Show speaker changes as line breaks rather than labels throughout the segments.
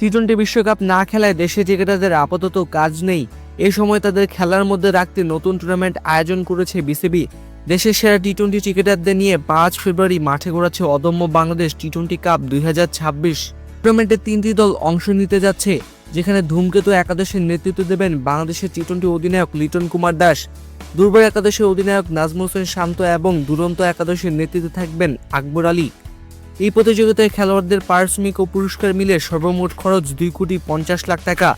T twenty বিশ্বকাপ না খেলায় দেশে ক্রিকেটারদের আপাতত কাজ নেই, এ সময় তাদের খেলার মধ্যে রাখতে নতুন টুর্নামেন্ট আয়োজন করেছে বিসিবি। দেশের সেরা টি টোয়েন্টি ক্রিকেটারদের নিয়ে পাঁচ ফেব্রুয়ারি মাঠে গড়াচ্ছে অদম্য বাংলাদেশ টি টোয়েন্টি কাপ দুই হাজার ছাব্বিশ। টুর্নামেন্টে তিনটি দল অংশ নিতে যাচ্ছে, যেখানে ধূমকেতু একাদশের নেতৃত্ব দেবেন বাংলাদেশের টি টোয়েন্টি অধিনায়ক লিটন কুমার দাস। দুর্বল একাদশের অধিনায়ক নাজমুল হোসেন শান্ত এবং দুরন্ত একাদশের নেতৃত্বে থাকবেন আকবর আলী। এই প্রতিযোগিতায় খেলোয়াড়দের পারিশ্রমিক ও পুরস্কার মিলে সর্বমোট খরচ দুই কোটি পঞ্চাশ লাখ টাকা।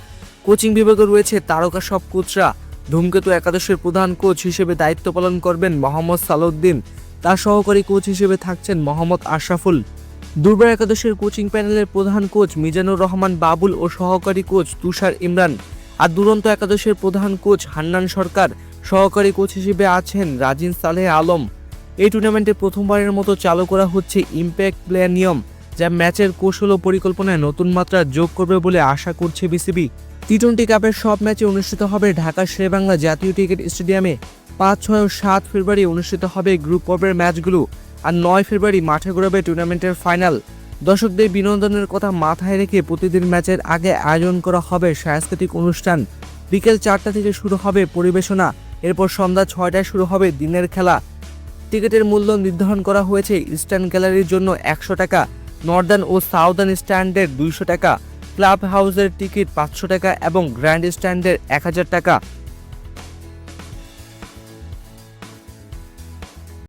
কোচিং বিভাগে রয়েছে তারকা সব কোচরা ধূমকেতু একাদশের প্রধান কোচ হিসেবে দায়িত্ব পালন করবেন মোহাম্মদ সালাউদ্দিন। তার সহকারী কোচ হিসেবে থাকছেন মোহাম্মদ আশরাফুল। দুর্বার একাদশের কোচিং প্যানেলের প্রধান কোচ মিজানুর রহমান বাবুল ও সহকারী কোচ তুষার ইমরান। আর দুরন্ত একাদশের প্রধান কোচ হান্নান সরকার। সহকারী কোচ হিসেবে আছেন রাজিন সালেহ আলম। এই টুর্নামেন্টে প্রথমবারের মতো চালু করা হচ্ছে ইম্প্যাক্ট প্লেয়ার নিয়ম, যা ম্যাচের কৌশল ও পরিকল্পনায় নতুন মাত্রা যোগ করবে বলে আশা করছে বিসিবি টি টোয়েন্টি কাপের সব ম্যাচে অনুষ্ঠিত হবে ঢাকার শেরেবাংলা জাতীয় ক্রিকেট স্টেডিয়ামে পাঁচ, ছয় ও সাত ফেব্রুয়ারি অনুষ্ঠিত হবে গ্রুপ পর্বের ম্যাচগুলো আর নয় ফেব্রুয়ারি মাঠে গড়াবে টুর্নামেন্টের ফাইনাল দর্শকদের বিনোদনের কথা মাথায় রেখে প্রতিদিন ম্যাচের আগে আয়োজন করা হবে সাংস্কৃতিক অনুষ্ঠান। বিকেল চারটা থেকে শুরু হবে পরিবেশনা। এরপর সন্ধ্যা ছয়টায় শুরু হবে দিনের খেলা। টিকিটের মূল্য নির্ধারণ করা হয়েছে ইস্টার্ন গ্যালারির জন্য একশো টাকা, নর্দার্ন ও সাউদার্ন স্ট্যান্ডের দুইশো টাকা ক্লাব হাউসের টিকিট পাঁচশো টাকা এবং গ্র্যান্ড স্ট্যান্ডের এক হাজার টাকা।